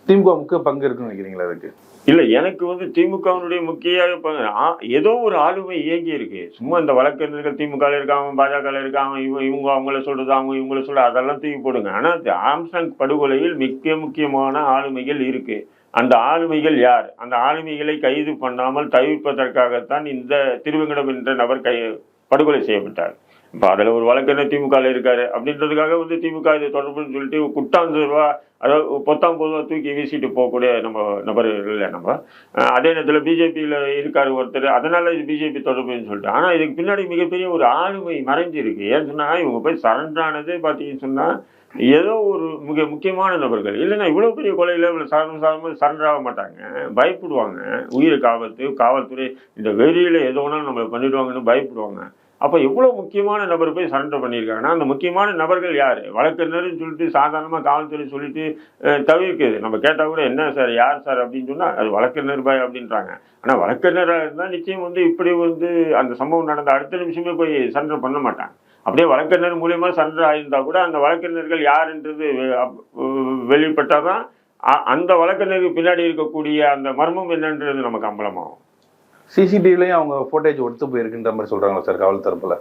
திமுக முக்கிய பங்கு இருக்குன்னு நினைக்கிறீங்களா அதுக்கு? இல்லை எனக்கு வந்து திமுகவினுடைய முக்கிய ஆ- ஏதோ ஒரு ஆளுமை இயங்கி இருக்கு. சும்மா இந்த வழக்கறிஞர்கள் திமுக இருக்காங்க பாஜக இருக்காங்க இவங்க இவங்க அவங்கள சொல்றது அவங்க இவங்கள சொல்றது அதெல்லாம் தூக்கி போடுங்க. ஆனால் ஆம்சாங் ஆம்சங் படுகொலையில் மிக்க முக்கியமான ஆளுமைகள் இருக்கு. அந்த ஆளுமைகள் யார்? அந்த ஆளுமைகளை கைது பண்ணாமல் தவிர்ப்பதற்காகத்தான் இந்த திருவங்கடம் என்ற நபர் கை படுகொலை செய்யப்பட்டார். இப்போ அதில் ஒரு வழக்கறிஞர் திமுகவில் இருக்கார்? அப்படின்றதுக்காக வந்து திமுக இது தொடர்புன்னு சொல்லிட்டு குட்டாந்து ரூபா அதாவது பொத்தாம் பொதுவாக தூக்கி வீசிட்டு போகக்கூடிய நம்ம நபர் இல்லை நம்ம. அதே நேரத்தில் பிஜேபியில் இருக்கார் ஒருத்தர். அதனால் இது பிஜேபி தொடர்புன்னு சொல்லிட்டு. ஆனால் இதுக்கு பின்னாடி மிகப்பெரிய ஒரு ஆளுமை மறைஞ்சிருக்கு. ஏன்னு சொன்னால் இவங்க போய் சரண்டானதே பார்த்தீங்கன்னு சொன்னால் ஏதோ ஒரு மிக முக்கியமான நபர்கள். இல்லைன்னா இவ்வளோ பெரிய கொலையில் இவ்வளோ சாதாரண சாதாரண சரண்டர் மாட்டாங்க. பயப்படுவாங்க. உயிருக்கு ஆபத்து காவல்துறை இந்த வெறியில் எதோ ஒன்றாலும் நம்மளை பண்ணிடுவாங்கன்னு பயப்படுவாங்க. அப்போ எவ்வளோ முக்கியமான நபர் போய் சரண்டர் பண்ணியிருக்காங்கன்னா அந்த முக்கியமான நபர்கள் யார்? வழக்கறிஞர்னு சொல்லிட்டு சாதாரணமாக காவல்துறை சொல்லிட்டு தவிர்க்குது. நம்ம கேட்டால் கூட என்ன சார் யார் சார் அப்படின்னு சொன்னால் அது வழக்கறிஞர் பாய் அப்படின்றாங்க. ஆனால் வழக்கறிஞராக இருந்தால் நிச்சயம் வந்து இப்படி வந்து அந்த சம்பவம் நடந்த அடுத்த நிமிஷமே போய் சரண்டர் பண்ண மாட்டாங்க. அப்படியே வழக்கறிஞர் மூலயமா சரண்டர் ஆகியிருந்தால் கூட அந்த வழக்கறிஞர்கள் யாருன்றது வெளிப்பட்டால் தான் அ- அந்த வழக்கறிஞருக்கு பின்னாடி இருக்கக்கூடிய அந்த மர்மம் என்னன்றது நமக்கு அம்பலமாகும். சிசிடிவிலையும் அவங்க ஃபோட்டேஜ் ஒடுத்து போயிருக்குன்ற மாதிரி சொல்றாங்களா சார் காவல் தரப்புல?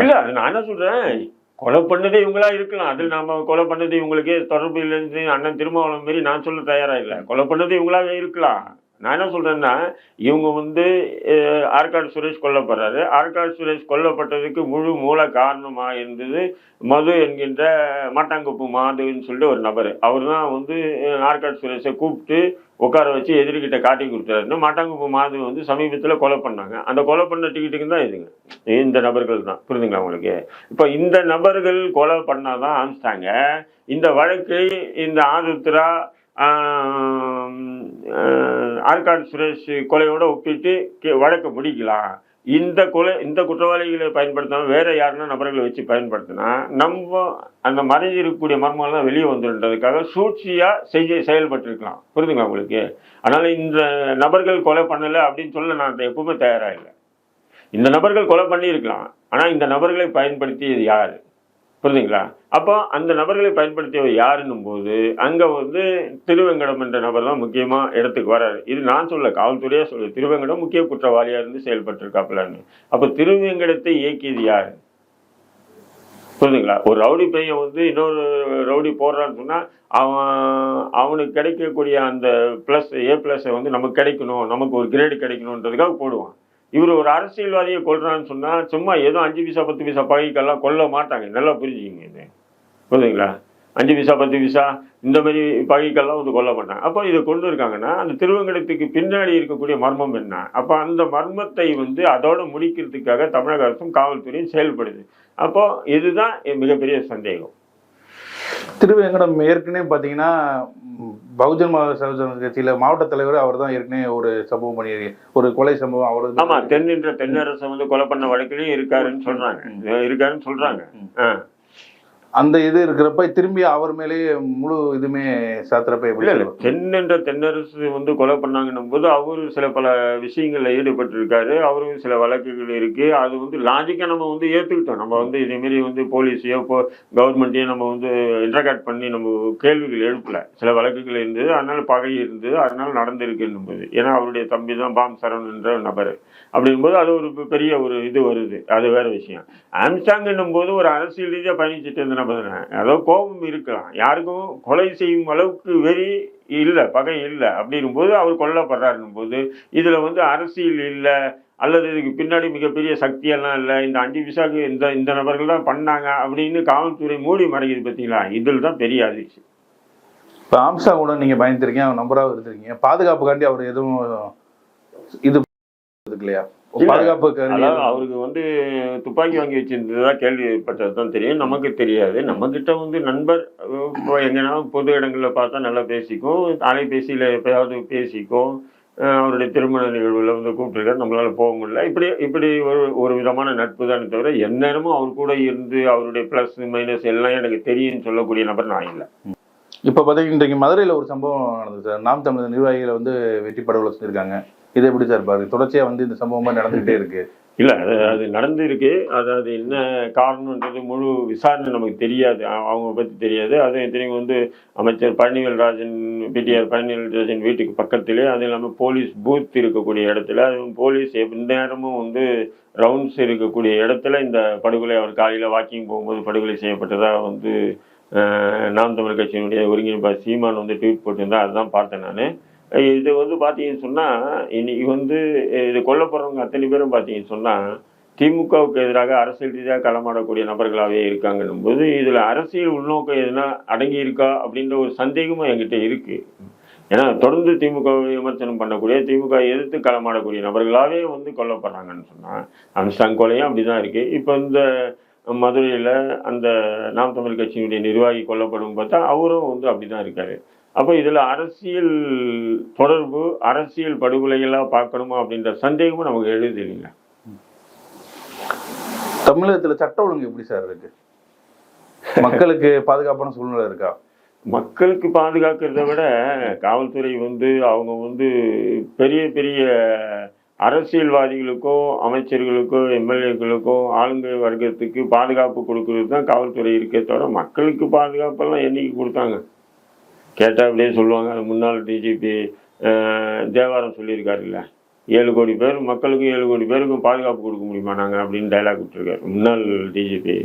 இல்ல அது நான் என்ன சொல்றேன்? கொலை பண்ணதே இவங்களா இருக்கலாம். அதில் நாம கொலை பண்ணது இவங்களுக்கே தொடர்பு இல்லைன்னு அண்ணன் திருமாவளம் மாரி நான் சொல்ல தயாரா இல்லை. கொலை பண்ணது இவங்களாவே இருக்கலாம். நான் என்ன சொல்கிறேன்னா இவங்க வந்து ஆற்காடு சுரேஷ் கொல்லப்படுறாரு. ஆற்காடு சுரேஷ் கொல்லப்பட்டதுக்கு முழு மூல காரணமாக இருந்தது மது என்கின்ற மாட்டாங்குப்பு மாதுன்னு சொல்லிட்டு ஒரு நபர். அவர் தான் வந்து ஆற்காடு சுரேஷை கூப்பிட்டு உட்கார வச்சு எதிர்கிட்ட காட்டி கொடுத்தாருன்னு மாட்டாங்குப்பு மாது வந்து சமீபத்தில் கொலை பண்ணாங்க. அந்த கொலை பண்ண டிக்கெட்டுக்கு தான் இதுங்க. இந்த நபர்கள் தான். புரியுதுங்களா உங்களுக்கு? இப்போ இந்த நபர்கள் கொலை பண்ணாதான் அனுப்பிச்சிட்டாங்க இந்த வழக்கை இந்த ஆதித்ரா ஆற்காடு சுரேஷ் கொலையோட ஒப்பிட்டு கே- வழக்கை முடிக்கலாம். இந்த கொலை இந்த குற்றவாளிகளை பயன்படுத்தாமல் வேற யாருன்னா நபர்களை வச்சு பயன்படுத்தினா நம்ம அந்த மறைஞ்சிருக்கக்கூடிய மர்மங்கள்லாம் வெளியே வந்துடுன்றதுக்காக சூழ்ச்சியாக செய்ய செயல்பட்டிருக்கலாம். புரிதுங்களா உங்களுக்கு? அதனால் இந்த நபர்கள் கொலை பண்ணலை அப்படின்னு சொல்ல நான் எப்பவுமே தயாராக இல்லை. இந்த நபர்கள் கொலை பண்ணியிருக்கலாம். ஆனால் இந்த நபர்களை பயன்படுத்தியது யார்? புரியுதுங்களா அப்போ அந்த நபர்களை பயன்படுத்தியவர் யாருன்னும் போது அங்கே வந்து திருவெங்கடம் என்ற நபர் தான் முக்கியமாக இடத்துக்கு வராரு இது நான் சொல்ல காவல்துறையாக சொல்ல திருவெங்கடம் முக்கிய குற்றவாளியாக இருந்து செயல்பட்டிருக்காப்புலன்னு. அப்போ திருவேங்கடத்தை இயக்கியது யார்? புரியுதுங்களா ஒரு ரவுடி பையன் வந்து இன்னொரு ரவுடி போடுறான்னு சொன்னால் அவன் அவனுக்கு கிடைக்கக்கூடிய அந்த ப்ளஸ் ஏ ப்ளஸ்ஸை வந்து நமக்கு கிடைக்கணும் நமக்கு ஒரு கிரேடு கிடைக்கணுன்றதுக்காக போடுவான். இவர் ஒரு அரசியல்வாதியை கொள்றான்னு சொன்னால் சும்மா ஏதோ அஞ்சு பைசா பத்து பைசா பகைக்கெல்லாம் கொல்ல மாட்டாங்க. நல்லா புரிஞ்சுங்க இது. புரியுதுங்களா அஞ்சு பைசா பத்து பைசா இந்த மாதிரி பகைக்கெல்லாம் வந்து கொல்ல மாட்டாங்க. அப்போ இதை கொண்டு இருக்காங்கன்னா அந்த திருவங்கடத்துக்கு பின்னாடி இருக்கக்கூடிய மர்மம் என்ன? அப்போ அந்த மர்மத்தை வந்து அதோடு முடிக்கிறதுக்காக தமிழக அரசும் காவல்துறையும் செயல்படுது. அப்போது இதுதான் என் மிகப்பெரிய சந்தேகம். திருவேங்கடம் ஏற்கனவே பார்த்தீங்கன்னா பகுஜன் சகோதரர் கட்சியில மாவட்ட தலைவர் அவர் தான் ஏற்கனவே ஒரு சம்பவம் பண்ணி ஒரு கொலை சம்பவம் அவர் ஆமா தென்னின்ற தென்னரசை வந்து கொலை பண்ண வழக்கிலையும் இருக்காருன்னு சொல்றாங்க. இருக்காருன்னு சொல்றாங்க. ஆ. அந்த இது இருக்கிறப்ப திரும்பி அவர் மேலேயே முழு இதுமே சாத்துறப்ப எப்படி இல்ல இல்ல? தென்னென்ற தென்னரசு வந்து கொலை பண்ணாங்கன்னும் போது அவரு சில பல விஷயங்கள்ல ஈடுபட்டிருக்காரு. அவரும் சில வழக்குகள் இருக்கு. அது வந்து லாஜிக்கா நம்ம வந்து ஏத்துக்கிட்டோம். நம்ம வந்து இதே மாதிரி வந்து போலீஸையோ இப்போ கவர்மெண்ட்டையும் நம்ம வந்து இன்டர்காட் பண்ணி நம்ம கேள்விகள் எழுப்பல. சில வழக்குகள் இருந்தது. அதனால பகை இருந்தது. அதனால நடந்திருக்கு போது. ஏன்னா அவருடைய தம்பி தான் பாம் சரவண் என்ற நபர். அப்படிங்கும்போது அது ஒரு பெரிய ஒரு இது வருது. அது வேற விஷயம். ஆம்ஸ்டாங் போது ஒரு அரசியல் ரீதியாக பயணிச்சுட்டு இருந்த நபர் ஏதோ கோபம் இருக்கலாம். யாருக்கும் கொலை செய்யும் அளவுக்கு வெறி இல்லை பகை இல்லை அப்படிங்கும்போது அவர் கொல்லப்படுறாருன்னும் போது இதில் வந்து அரசியல் இல்லை அல்லது இதுக்கு பின்னாடி மிகப்பெரிய சக்தியெல்லாம் இல்லை இந்த அஞ்சு விசாக்கு இந்த இந்த நபர்கள் தான் பண்ணாங்க அப்படின்னு காவல்துறை மூடி மறைக்குது பார்த்தீங்களா இதில் தான் பெரிய அதிர்ச்சி. இப்போ ஆம்சா கூட நீங்கள் பயந்துருக்கீங்க அவர் நம்பராக இருந்திருக்கீங்க. பாதுகாப்புக்காண்டி அவர் எதுவும் இது இல்லையா? பாதுகாப்பு அவருக்கு வந்து துப்பாக்கி வாங்கி வச்சிருந்ததா கேள்விப்பட்டது தான் தெரியும். நமக்கு தெரியாது. நம்ம கிட்ட வந்து நண்பர் இப்போ எங்கன்னா பொது இடங்களில் பார்த்தா நல்லா பேசிக்கும். அலைபேசியில் எப்பயாவது பேசிக்கும். அவருடைய திருமண நிகழ்வுல வந்து கூப்பிட்டுருக்காரு. நம்மளால போக முடியல. இப்படி இப்படி ஒரு ஒரு விதமான நட்பு தானே தவிர எந்நேரமும் அவர் கூட இருந்து அவருடைய ப்ளஸ் மைனஸ் எல்லாம் எனக்கு தெரியும்னு சொல்லக்கூடிய நபர் நான் இல்லை. இப்ப பாத்தீங்கன்னா இன்றைக்கு மதுரையில ஒரு சம்பவம் நடந்தது சார். நாம் தமிழர் நிர்வாகிகளை வந்து வெட்டி படுகொலை செஞ்சிருக்காங்க இது எப்படி சார் பாருங்க தொடர்ச்சியா வந்து இந்த சம்பவமாக நடந்துகிட்டே இருக்கு. இல்லை அது அது நடந்திருக்கு. அது அது என்ன காரணன்றது முழு விசாரணை நமக்கு தெரியாது. அவங்க பற்றி தெரியாது. அது இத்தனைக்கும் வந்து அமைச்சர் பழனிவேல்ராஜன் பிடிஆர் பழனிவேல்ராஜன் வீட்டுக்கு பக்கத்திலே அது இல்லாமல் போலீஸ் பூத் இருக்கக்கூடிய இடத்துல அதுவும் போலீஸ் நேரமும் வந்து ரவுண்ட்ஸ் இருக்கக்கூடிய இடத்துல இந்த படுகொலை அவர் காலையில் வாக்கிங் போகும்போது படுகொலை செய்யப்பட்டதாக வந்து நாம் தமிழ் கட்சியினுடைய ஒருங்கிணைப்பாளர் சீமான் வந்து ட்வீட் போட்டிருந்தா அதுதான் பார்த்தேன் நான். இது வந்து பார்த்தீங்கன்னு சொன்னால் இன்னைக்கு வந்து இது கொல்லப்படுறவங்க அத்தனை பேரும் பார்த்தீங்கன்னு சொன்னால் திமுகவுக்கு எதிராக அரசியல் ரீதியாக களமாடக்கூடிய நபர்களாகவே இருக்காங்கன்னும் போது இதில் அரசியல் உள்நோக்கம் எதுனா அடங்கி இருக்கா அப்படின்ற ஒரு சந்தேகமும் என்கிட்ட இருக்குது ஏன்னா தொடர்ந்து திமுக விமர்சனம் பண்ணக்கூடிய திமுக எதிர்த்து களமாடக்கூடிய நபர்களாகவே வந்து கொல்லப்படுறாங்கன்னு சொன்னால் அம்சாங் கொலையும் அப்படிதான் இருக்குது இப்போ இந்த மதுரையில் அந்த நாம் தமிழ் கட்சியினுடைய நிர்வாகி கொல்லப்படும் பார்த்தா அவரும் வந்து அப்படிதான் இருக்கார். அப்போ இதில் அரசியல் தொடர்பு அரசியல் படுகொலைகளாக பார்க்கணுமா அப்படின்ற சந்தேகமும் நமக்கு எழுது இல்லைங்க தமிழகத்துல சட்ட ஒழுங்கு எப்படி சார் இருக்கு? மக்களுக்கு பாதுகாப்பான சூழ்நிலை இருக்கா? மக்களுக்கு பாதுகாக்கிறத விட காவல்துறை வந்து அவங்க வந்து பெரிய பெரிய அரசியல்வாதிகளுக்கோ அமைச்சர்களுக்கோ எம்எல்ஏக்களுக்கோ ஆளுங்கை வர்க்கத்துக்கு பாதுகாப்பு கொடுக்கறது தான் காவல்துறை இருக்கே தவிர மக்களுக்கு பாதுகாப்பெல்லாம் என்னைக்கு கொடுத்தாங்க? கேட்டால் அப்படியே சொல்லுவாங்க முன்னாள் டிஜிபி தேவாரம் சொல்லியிருக்காருல்ல. ஏழு கோடி பேர் மக்களுக்கும் ஏழு கோடி பேருக்கும் பாதுகாப்பு கொடுக்க முடியுமா நாங்கள் அப்படின்னு டைலாக் விட்டுருக்காரு. முன்னாள் டிஜிபி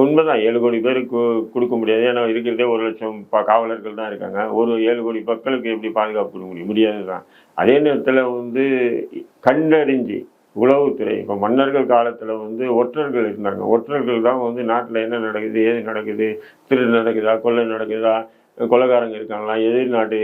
உண்மைதான் ஏழு கோடி பேருக்கு கொடுக்க முடியாது. ஏன்னா இருக்கிறதே ஒரு லட்சம் காவலர்கள் தான் இருக்காங்க. ஒரு ஏழு கோடி மக்களுக்கு எப்படி பாதுகாப்பு கொடுக்க முடியும்? முடியாது தான் அதே நேரத்தில் வந்து கண்டறிஞ்சு உளவுத்துறை இப்போ மன்னர்கள் காலத்தில் வந்து ஒற்றர்கள் இருந்தாங்க. ஒற்றர்கள் தான் வந்து நாட்டில் என்ன நடக்குது ஏது நடக்குது திருடு நடக்குதா கொள்ளை நடக்குதா கொலகாரங்க இருக்காங்களா எதிர் நாடு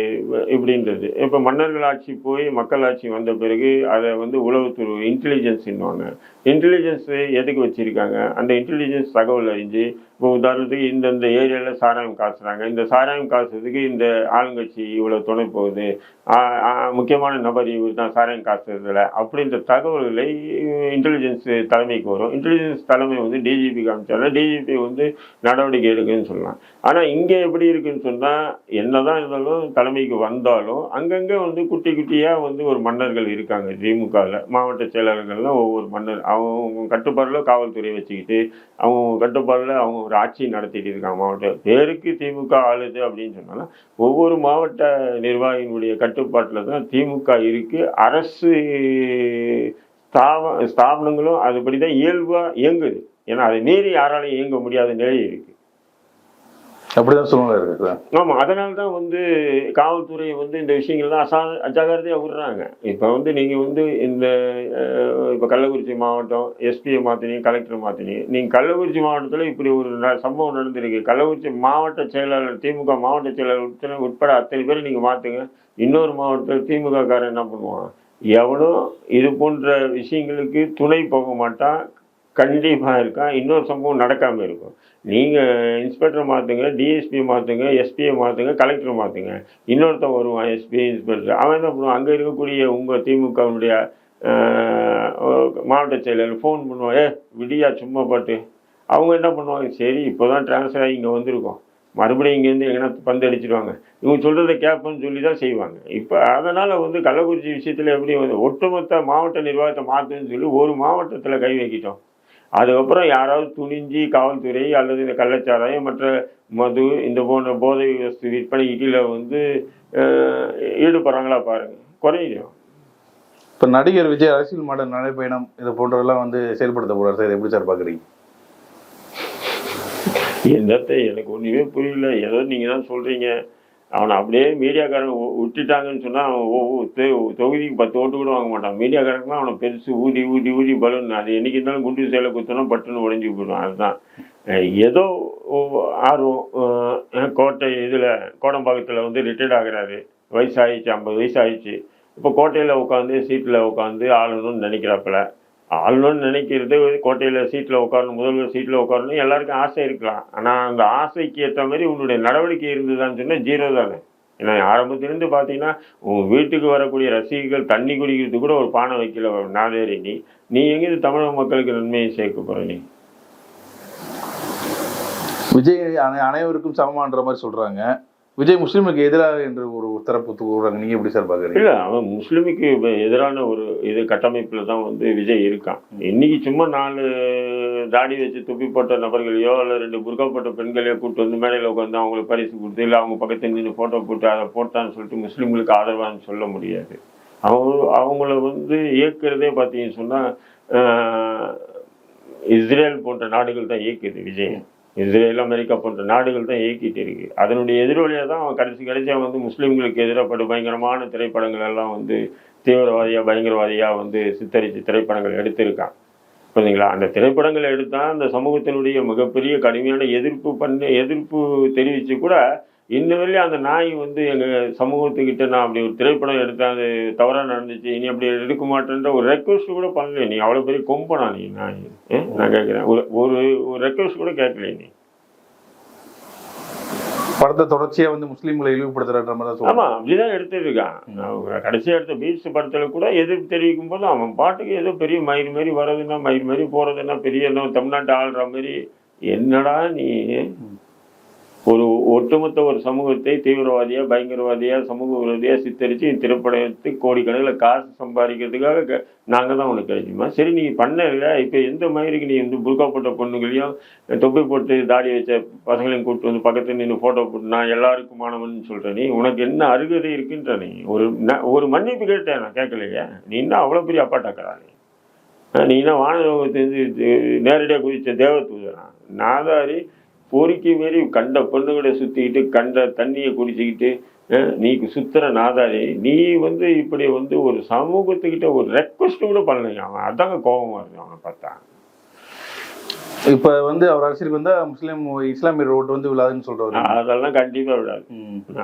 இப்படின்றது. இப்போ மன்னர்கள் ஆட்சி போய் மக்கள் ஆட்சி வந்த பிறகு அதை வந்து உளவுத்துறை இன்டெலிஜென்ஸ்ன்னுவாங்க இன்டெலிஜென்ஸ் எதுக்கு வச்சிருக்காங்க? அந்த இன்டெலிஜென்ஸ் தகவல் அறிஞ்சு இப்போ உதாரணத்துக்கு இந்தந்த ஏரியாவில் சாராயம் காசுறாங்க. இந்த சாராயம் காசுறதுக்கு இந்த ஆளுங்கட்சி இவ்வளோ துணை போகுது. முக்கியமான நபர் இவர் தான் சாராயம் காசுறதுல. அப்படின்ற தகவல்களை இன்டெலிஜென்ஸ் தலைமைக்கு வரும். இன்டெலிஜென்ஸ் தலைமை வந்து டிஜிபி காமிச்சாலும் டிஜிபி வந்து நடவடிக்கை எடுக்குன்னு சொல்லலாம். ஆனால் இங்கே எப்படி இருக்குன்னு சொன்னால் என்னதான் இருந்தாலும் தலைமைக்கு வந்தாலும் அங்கங்கே வந்து குட்டி குட்டியாக வந்து ஒரு மன்னர்கள் இருக்காங்க திமுகவில் மாவட்ட செயலாளர்கள்லாம் ஒவ்வொரு மன்னர் அவங்க கட்டுப்பாடில் காவல்துறையை வச்சுக்கிட்டு அவங்க கட்டுப்பாடில் அவங்க ஒரு ஆட்சி நடத்திட்டு இருக்காங்க. மாவட்ட பேருக்கு திமுக ஆளுது அப்படின்னு சொன்னாலும் ஒவ்வொரு மாவட்ட நிர்வாகியினுடைய கட்டுப்பாட்டில் தான் திமுக இருக்குது அரசு ஸ்தாப ஸ்தாபனங்களும் அதுபடி தான் இயல்பாக இயங்குது. ஏன்னா அதை மீறி யாராலையும் இயங்க முடியாத நிலை இருக்குது அப்படிதான் சூழ்நிலை இருக்கு ஆமாம் அதனால தான் வந்து காவல்துறை வந்து இந்த விஷயங்கள்லாம் அசா அஜாகிரதையாக விடுறாங்க. இப்போ வந்து நீங்கள் வந்து இந்த இப்போ கள்ளக்குறிச்சி மாவட்டம் எஸ்பியை மாற்றினீங்க கலெக்டர் மாற்றினீங்க நீங்கள் கள்ளக்குறிச்சி மாவட்டத்தில் இப்படி ஒரு ந- சம்பவம் நடந்திருக்கு. கள்ளக்குறிச்சி மாவட்ட செயலாளர் திமுக மாவட்ட செயலாளர் உட்பட உட்பட அத்தனை பேர் நீங்கள் மாற்றுங்க இன்னொரு மாவட்டத்தில் திமுக காரன் என்ன பண்ணுவான்? எவனும் இது போன்ற விஷயங்களுக்கு துணை போக மாட்டான். கண்டிப்பாக இருக்கான். இன்னொரு சம்பவம் நடக்காமல் இருக்கும். நீங்கள் இன்ஸ்பெக்டர் மாற்றுங்க டிஎஸ்பி மாற்றுங்க எஸ்பியை மாற்றுங்க கலெக்டர் மாற்றுங்க இன்னொருத்தன் வருவான் எஸ்பி இன்ஸ்பெக்டர். அவன் என்ன பண்ணுவான்? அங்கே இருக்கக்கூடிய உங்கள் திமுகவுடைய மாவட்ட செயலர் ஃபோன் பண்ணுவான். ஏ விடியா சும்மா பாட்டு அவங்க என்ன பண்ணுவாங்க? சரி இப்போ தான் ட்ரான்ஸ்ஃபர் ஆகி இங்கே வந்திருக்கோம். மறுபடியும் இங்கேருந்து எங்கன்னா பந்து அடிச்சிடுவாங்க இவங்க சொல்கிறத கேட்போன்னு சொல்லி தான் செய்வாங்க. இப்போ அதனால் வந்து கள்ளக்குறிச்சி விஷயத்தில் எப்படி வந்து ஒட்டுமொத்த மாவட்ட நிர்வாகத்தை மாற்றுன்னு சொல்லி ஒரு மாவட்டத்தில் கை வைக்கிட்டோம். அதுக்கப்புறம் யாராவது துணிஞ்சு காவல்துறை அல்லது இந்த கள்ளச்சாராயம் மற்ற மது இந்த போன்ற போதை வஸ்து விற்பனைக்கு கீழே வந்து ஈடுபடுறாங்களா பாருங்க. குறையும் இப்ப நடிகர் விஜய் அரசியல் மாட நடைப்பயணம் இது போன்றதெல்லாம் வந்து செயல்படுத்த போறாரு சார். எப்படி சார் பாக்குறீங்க? என்னத்தை எனக்கு ஒன்றுமே புரியல. ஏதோ நீங்கள் தான் சொல்கிறீங்க அவனை அப்படியே மீடியாக்காரங்க விட்டுட்டாங்கன்னு சொன்னால் அவன் தொகுதிக்கு பத்து ஓட்டு கூட வாங்க மாட்டான். மீடியாக்காரங்களாம் அவனை பெருசு ஊதி ஊதி ஊதி பலூன் அது என்றைக்கு இருந்தாலும் குண்டு சேலை குத்தனா பட்டுன்னு உடஞ்சி போயிடும் அதுதான். ஏதோ ஆர்வம் கோட்டை இதில் கோடம்பாக்கத்தில் வந்து ரிட்டையர்ட் வயசு வயசாகிடுச்சு ஐம்பது வயசு ஆயிடுச்சு இப்போ கோட்டையில் உட்காந்து சீட்டில் உட்காந்து ஆளணும்னு நினைக்கிறாப்புல. ஆளணும்னு நினைக்கிறது கோட்டையில் சீட்டில் உட்காரணும் முதல்வர் சீட்டில் உட்காரணும் எல்லாருக்கும் ஆசை இருக்கலாம். ஆனால் அந்த ஆசைக்கு ஏற்ற மாதிரி உன்னுடைய நடவடிக்கை இருந்ததான்னு சொன்னால் ஜீரோ தானே. ஏன்னா ஆரம்பத்திலிருந்து பார்த்தீங்கன்னா உன் வீட்டுக்கு வரக்கூடிய ரசிகர்கள் தண்ணி குடிக்கிறதுக்கு கூட ஒரு பானை வைக்கல நாதேரி நீ. நீ எங்கேருந்து தமிழக மக்களுக்கு நன்மையை சேர்க்க போகிற நீ? விஜய் அனை அனைவருக்கும் சமமான்ற மாதிரி சொல்கிறாங்க விஜய் முஸ்லீமுக்கு எதிராக என்று ஒரு தரப்பு கூறுறாங்க நீங்க எப்படி சார் பாக்குறீங்க இல்லை அவன் முஸ்லீமுக்கு எதிரான ஒரு இது கட்டமைப்பில் தான் வந்து விஜய் இருக்கான். இன்னைக்கு சும்மா நாலு தாடி வச்சு துப்பி போட்ட நபர்களையோ இல்லை ரெண்டு புர்கா போட்ட பெண்களையோ கூப்பிட்டு வந்து மேடையில் உட்காந்து அவங்களுக்கு பரிசு கொடுத்து இல்லை அவங்க பக்கத்தில் நின்று ஃபோட்டோ போட்டு அதை போட்டான்னு சொல்லிட்டு முஸ்லீம்களுக்கு ஆதரவான்னு சொல்ல முடியாது. அவங்க அவங்கள வந்து இயக்குறதே பார்த்தீங்கன்னு சொன்னால் இஸ்ரேல் போன்ற நாடுகள் தான் இயக்குது விஜய். இஸ்ரேல் அமெரிக்கா போன்ற நாடுகள் தான் இயக்கிட்டு இருக்கு. அதனுடைய எதிரொலியாக தான் அவன் கடைசி கடைசியாக வந்து முஸ்லீம்களுக்கு எதிராக பயங்கரமான திரைப்படங்கள் எல்லாம் வந்து தீவிரவாதியாக பயங்கரவாதியாக வந்து சித்தரித்து திரைப்படங்கள் எடுத்திருக்கான். புரியுதுங்களா அந்த திரைப்படங்களை எடுத்தால் அந்த சமூகத்தினுடைய மிகப்பெரிய கடுமையான எதிர்ப்பு பண்ண எதிர்ப்பு தெரிவித்து கூட இன்ன வரையும் அந்த நாய் வந்து எங்கள் சமூகத்துக்கிட்ட நான் அப்படி ஒரு திரைப்படம் எடுத்தேன் அது தவறாக நடந்துச்சு இனி அப்படி எடுக்க மாட்டேன்ற ஒரு ரெக்வஸ்ட் கூட பண்ணல நீ. அவ்வளோ பெரிய கொம்பனா நீ நாய்? நான் கேட்குறேன். ஒரு ஒரு ரெக்வஸ்ட் கூட கேட்கல நீ. படத்தை தொடர்ச்சியா வந்து முஸ்லீம்களை இழிவுபடுத்துறன்ற மாதிரி தான் சொல்றாங்க. ஆமா அப்படிதான் எடுத்துருக்கான் அவன் கடைசியா எடுத்த பீச் படத்துல கூட எதிர்ப்பு தெரிவிக்கும் போது அவன் பாட்டுக்கு ஏதோ பெரிய மயிர் மாதிரி வர்றதுன்னா மயிர் மாதிரி போறதுன்னா பெரிய என்ன தமிழ்நாட்டு ஆள்ற மாதிரி என்னடா நீ? ஒரு ஒட்டுமொத்த ஒரு சமூகத்தை தீவிரவாதியா பயங்கரவாதியா சமூக விரோதியா சித்தரிச்சு திரைப்படத்து கோடிக்கணக்கில் காசு சம்பாதிக்கிறதுக்காக க- தான் உனக்கு கிடைக்குமா சரி நீ பண்ண இல்லை இப்போ எந்த மாதிரிக்கு நீ வந்து புர்கா போட்ட பொண்ணுகளையும் தொப்பி போட்டு தாடி வச்ச பசங்களையும் கூப்பிட்டு வந்து பக்கத்தில் நின்று ஃபோட்டோ போட்டு நான் எல்லாருக்குமானவன் சொல்கிறேன் நீ உனக்கு என்ன அருகதை இருக்குன்ற நீ. ஒரு ந- ஒரு மன்னிப்பு கேட்டேன் நான் கேட்கலையே. நீ என்ன அவ்வளோ பெரிய அப்பாட்டாக்கிறா நீ? நீ என்ன வானலோகத்திலிருந்து நேரடியாக குதிச்ச தேவதூதனா? நாதாரி பொறுக்கி மாரி கண்ட பொண்ணுகளை சுற்றிக்கிட்டு கண்ட தண்ணியை குடிச்சிக்கிட்டு ஆ, நீ சுத்துற நாதாரி நீ வந்து இப்படி வந்து ஒரு சமூகத்துக்கிட்ட ஒரு ரெக்வஸ்ட் கூட பண்ணலைங்க அவன் அதாங்க கோபம் வருது அவனை பார்த்தா. இப்ப வந்து அவர் அரசியலுக்கு வந்தா முஸ்லீம் இஸ்லாமிய ஓட்டு வந்து விழாதுன்னு சொல்றவர். அதெல்லாம் கண்டிப்பாக விடாது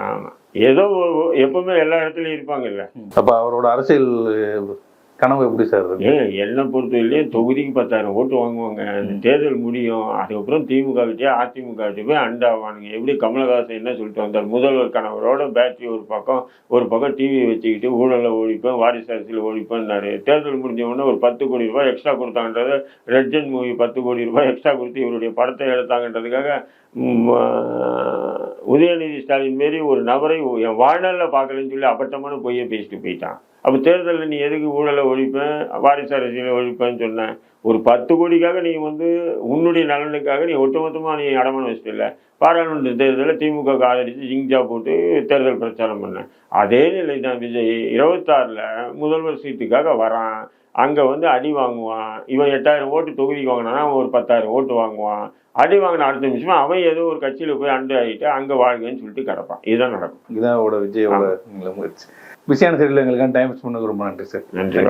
ஆமாம் ஏதோ எப்பவுமே எல்லா இடத்துலையும் இருப்பாங்கல்ல. அப்ப அவரோட அரசியல் கனவு எப்படி சார் இருக்கு? என்னை பொறுத்தவரையிலேயே தொகுதிக்கு பத்தாயிரம் ஓட்டு வாங்குவாங்க. தேர்தல் முடியும். அதுக்கப்புறம் திமுக கிட்டே அதிமுக கிட்டே போய் அண்டாவானுங்க எப்படி கமலஹாசன் என்ன சொல்லிட்டு வந்தார்? முதல்வர் கணவரோட பேட்டரி ஒரு பக்கம் ஒரு பக்கம் டிவி வச்சுக்கிட்டு ஊழலை ஒழிப்பேன் வாரிசு அரசியல் ஒழிப்பேன்னாரு தேர்தல் முடிஞ்ச உடனே ஒரு பத்து கோடி ரூபாய் எக்ஸ்ட்ரா கொடுத்தாங்கன்றத ரெட்ஜன் மூவி பத்து கோடி ரூபாய் எக்ஸ்ட்ரா கொடுத்து இவருடைய படத்தை எடுத்தாங்கன்றதுக்காக உதயநிதி ஸ்டாலின் மாரி ஒரு நபரை என் வாழ்நாளில் பார்க்கலன்னு சொல்லி அப்பட்டமான பொய்யை பேசிட்டு போயிட்டான். அப்போ தேர்தலில் நீ எதுக்கு ஊழலை ஒழிப்பேன் வாரிசு அரசியலை ஒழிப்பேன்னு சொன்னேன். ஒரு பத்து கோடிக்காக நீ வந்து உன்னுடைய நலனுக்காக நீ ஒட்டுமொத்தமாக நீ அடமானம் வச்சிட்டில்ல. பாராளுமன்ற தேர்தலில் திமுக ஆதரித்து ஜிங்ஜா போட்டு தேர்தல் பிரச்சாரம் பண்ணேன். அதே நிலை தான் விஜய். இருபத்தாறில் முதல்வர் சீட்டுக்காக வரான். அங்கே வந்து அடி வாங்குவான். இவன் எட்டாயிரம் ஓட்டு தொகுதிக்கு வாங்கினானா அவன் ஒரு பத்தாயிரம் ஓட்டு வாங்குவான். அடி வாங்கின அடுத்த நிமிஷமா அவன் ஏதோ ஒரு கட்சியில போய் அண்டு ஆகிட்டு அங்க வாழ்கன்னு சொல்லிட்டு கிடப்பான். இதுதான் நடக்கும். இதுதான் விஜயோட முயற்சி. பிஸியான சரியில் எங்களுக்கான டைம் ஸ்பெண்ட் ரொம்ப நன்றி சார் நன்றி